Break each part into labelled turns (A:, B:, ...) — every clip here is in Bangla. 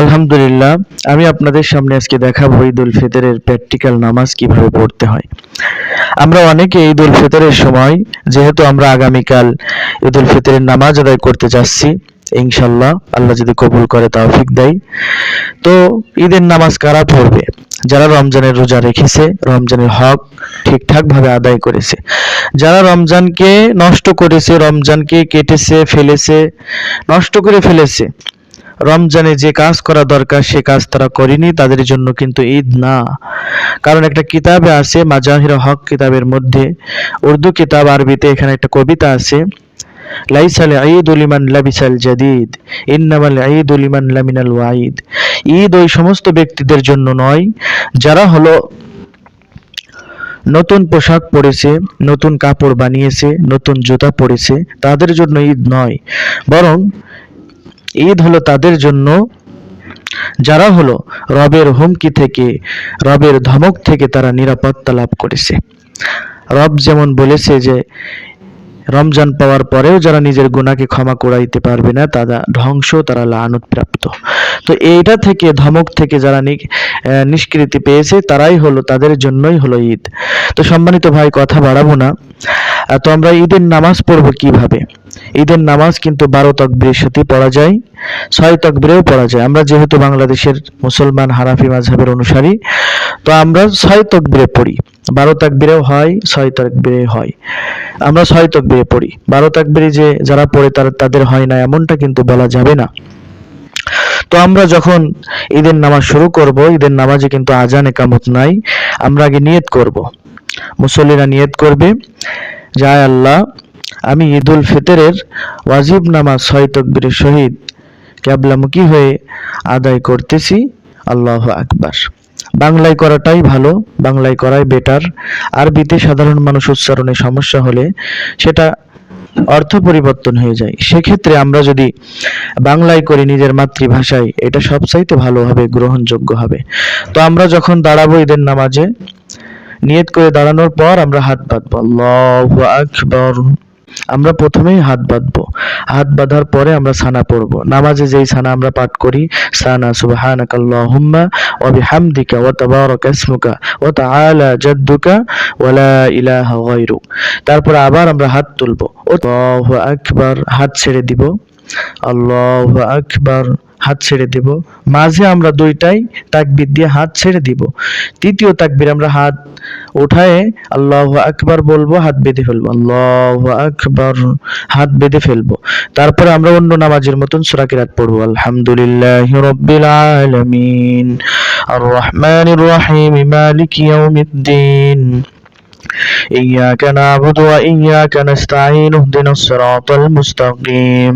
A: আলহামদুলিল্লাহ, আমি আপনাদের সামনে আজকে দেখাবো ঈদ উল ফিতরের প্র্যাকটিক্যাল নামাজ কীভাবে পড়তে হয়। আমরা অনেকে ঈদ উল ফিতরের সময়, যেহেতু আমরা আগামীকাল ঈদ উল ফিতরের নামাজ আদায় করতে যাচ্ছি ইনশাল্লাহ আল্লাহ যদি কবুল করে তৌফিক দেয়। তো ঈদের নামাজ কারা পড়বে? যারা রমজানের রোজা রেখেছে, রমজানের হক ঠিকঠাক ভাবে আদায় করেছে। যারা রমজানকে নষ্ট করেছে, রমজানকে কেটেছে, ফেলেছে, নষ্ট করে ফেলেছে রমজানে যে কাজ করা দরকার, সে কাজ তারা করেনি, তাদের জন্য কিন্তু ঈদ না। কারণ একটা কিতাবে আছে, মাজাহির হক কিতাবের মধ্যে। উর্দু কিতাব আরবিতে এখানে একটা কবিতা আছে, লাইসাল ঈদ লিমান লাবিসাল জাদিদ, ইন্নামাল ঈদ লিমান লামিনাল ওয়াইদ ঈদ ওই সমস্ত ব্যক্তিদের জন্য নয়, যারা হলো নতুন পোশাক পরেছে, নতুন কাপড় বানিয়েছে, নতুন জুতা পরেছে, তাদের জন্য ঈদ নয়। বরং ঈদ হলো তাদের জন্য। যারা হলো রবের হুমকি থেকে, রবের ধমক থেকে তারা নিরাপত্তা লাভ করেছে। রব যেমন বলেছে যে, রমজান পাওয়ার পরেও যারা নিজের গুণাকে ক্ষমা করাইতে পারবে না, তারা ধ্বংস, তারা লানত প্রাপ্ত। তো এইটা থেকে, ধমক থেকে যারা নিষ্কৃতি পেয়েছে, তারাই হলো, তাদের জন্যই হলো ঈদ। তো সম্মানিত ভাই, কথা বাড়াবো না। তো আমরা ঈদের নামাজ পড়ব কীভাবে? ঈদের নামাজ কিন্তু বারো তকবীরের সাথে পড়া যায়, ছয় তকবীরেও পড়া যায়। আমরা যেহেতু বাংলাদেশের মুসলমান হানাফি মাযহাবের অনুসারী, তো আমরা ছয় তকবীরে পড়ি। বারো তাকবীরেও হয়, ছয় তাকবীরে হয়। আমরা ছয় তকবীরে পড়ি। বারো তাকবীরে যে যারা পড়ে তারা, তাদের হয় না, এমনটা কিন্তু বলা যাবে না। তো আমরা যখন ঈদের নামাজ শুরু করব, ঈদের নামাজে কিন্তু আজান একামত নাই, আমরা আগে নিয়ত করব। মুসল্লিরা নিয়ত করবে। যায় আল্লাহ, আমি ঈদ উল ফিতরের ওয়াজিব নামাজ ছয় তকবীরের সহিত ক্যাবলামুখী হয়ে আদায় করতেছি। আল্লাহ আকবার। বাংলায় করাটাই ভালো, বাংলায় করাই বেটার আরবিতে সাধারণ মানুষ উচ্চারণে সমস্যা হলে সেটা অর্থ পরিবর্তন হয়ে যায়। সেক্ষেত্রে আমরা যদি বাংলায় করি নিজের মাতৃভাষায়, এটা সবচাইতে ভালো হবে, গ্রহণযোগ্য হবে। তো আমরা যখন দাঁড়াবো ঈদের নামাজে নিয়ত করে দাঁড়ানোর পর আমরা হাত বাঁধবো। আল্লাহু আকবার। আমরা প্রথমেই হাত বাঁধবো। হাত বাঁধার পরে আমরা সানা পড়ব। নামাজে যেই সানা আমরা পাঠ করি, সানা সুবহানাকাল্লাহুম্মা ওয়া বিহামদিকা ওয়া তাবারাকা ইসমুকা ওয়া তাআলা জাদ্দুকা ওয়া লা ইলাহা গায়রুক। তারপর আবার আমরা হাত তুলবো। আল্লাহু আকবার। হাত ছেড়ে দিব। আল্লাহু আকবার। হাত ছেড়ে দিব মাঝে আমরা দুইটাই তাকবীর দিয়ে হাত ছেড়ে দিব তৃতীয় তাকবীর আমরা হাত উঠায়ে আল্লাহু আকবার বলবো হাত বেঁধে ফেলবো আল্লাহু আকবার হাত বেঁধে ফেলবো তারপরে আমরা অন্য নামাজের মতন সূরা কিরাত পড়বো আলহামদুলিল্লাহি রাব্বিল আলামিন আর রহমানির রহিম মালিকি ইয়াউমিদ্দিন إياك نعبد وإياك نستعين اهدنا الصراط المستقيم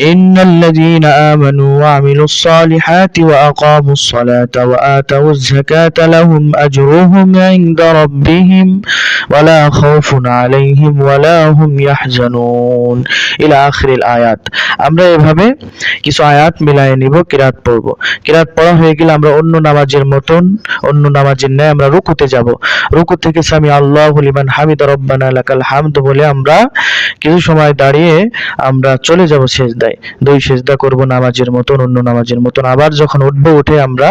A: إن الذين آمنوا وعملوا الصالحات وأقاموا الصلاة وآتوا الزكاة لهم أجرهم عند ربهم ولا خوف عليهم ولا هم يحزنون إلى آخر الآيات আমরা এভাবে কিছু আয়াত মিলায়ে নিব কিরাত পড়ব কিরাত পড়া হয়ে গেলে আমরা অন্য নামাজের মতন অন্য নামাজের ন্যায় আমরা রুকুতে যাব রুকু থেকে সামি আল্লাহ লিমান হামিদ রব্বানা লাকাল হামদ বলে আমরা কিছু সময় দাঁড়িয়ে আমরা চলে যাব সেজদায় দুই সেজদা করব নামাজের মতন, অন্য নামাজের মতন। আবার যখন উঠবো, উঠে আমরা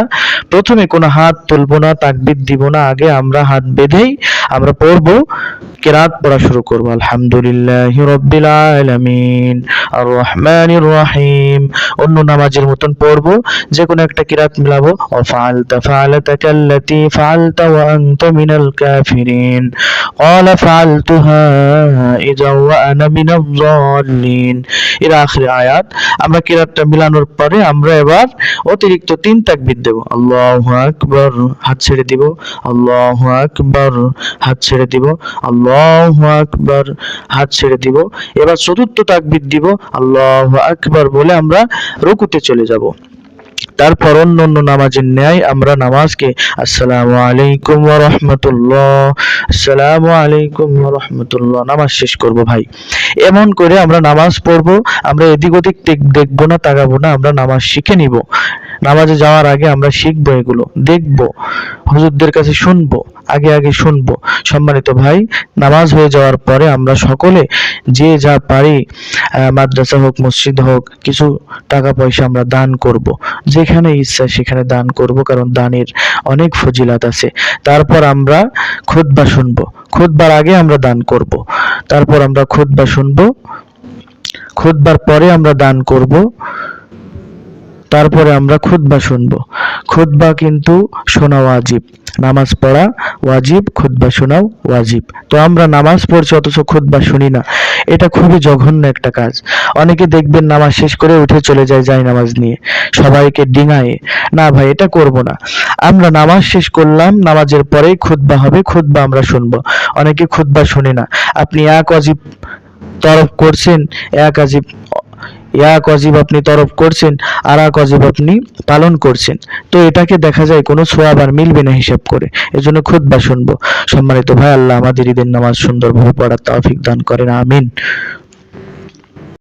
A: প্রথমে কোনো হাত তুলবো না, তাকবির দিব না, আগে আমরা হাত বেঁধেই আমরা পড়ব। কেরাত পড়া শুরু করবো আলহামদুলিল্লাহ রব্বিল আলামিন আর রহমানির রহিম অন্য নামাজের মতন পড়বো যে কোনো একটা কিরাত মিলাবো ও ফালতা ফালাতাকা আল্লাতী ফালতা ওয়া আনতা মিনাল কাফিরিন قال فعلتها إذا وأنا من الضالين এর আখরি আয়াত আমরা কিরাতটা মিলানোর পরে আমরা এবার অতিরিক্ত তিন তাকবীর দেব আল্লাহু আকবার হাত ছেড়ে দিব আল্লাহু আকবার হাত ছেড়ে দিব আল্লাহু আকবার হাত ছেড়ে দিব। এবার চতুর্থ তাকবীর দিব, আল্লাহু আকবার বলে আমরা রুকুতে চলে যাব। তারপর অন্য অন্য নামাজের ন্যায় আমরা নামাজকে আসসালামু আলাইকুম রাহমাতুল্লাহ, আসসালামু আলাইকুম রাহমাতুল্লাহ, নামাজ শেষ করব ভাই। এমন করে আমরা নামাজ পড়ব, আমরা এদিক ওদিক দেখ- দেখব না, তাকাবো না, আমরা নামাজ শিখে নিব। নামাজে যাওয়ার আগে আমরা শিখব এগুলো, দেখব, হুজুরদের কাছে শুনব। আগে আগে শুনব। সম্মানিত ভাই, নামাজ হয়ে যাওয়ার পরে আমরা সকলে যে যা পারি মাদ্রাসা হোক, মসজিদ হোক, কিছু টাকা পয়সা আমরা দান করব। যেখানে ইচ্ছা সেখানে দান করব, কারণ দানের অনেক ফজিলাত আছে। তারপর আমরা খুতবা শুনব। খুতবার আগে আমরা দান করব। তারপর আমরা খুতবা শুনব। খুতবার পরে আমরা দান করব। তারপরে আমরা খুতবা শুনব। খুতবা কিন্তু শোনা ওয়াজিব। নামাজ পড়া ওয়াজিব, খুতবা শোনাও ওয়াজিব। তো আমরা নামাজ পড়ছি, অথচ খুতবা শুনি না। এটা খুবই জঘন্য একটা কাজ। অনেকে দেখবেন নামাজ শেষ করে উঠে চলে যায় যায় নামাজ নিয়ে। সবাইকে ডিঙায়ে, না ভাই, এটা করব না। আমরা নামাজ শেষ করলাম, নামাজের পরেই খুতবা হবে, খুতবা আমরা শুনব। অনেকে খুতবা শুনে না। আপনি এক অজিব তরফ করছেন, এক আজীব, এক অজীব আপনি তরফ করছেন আর এক অজীব আপনি পালন করছেন। তো এটাকে দেখা যায় কোনো সোয়াব আর মিলবে না হিসাব করে। এজন্য খুতবা শুনব। সম্মানিত ভাই, আল্লাহ আমাদের ঈদের নামাজ সুন্দরভাবে পড়ার তাফিক দান করেন, আমিন।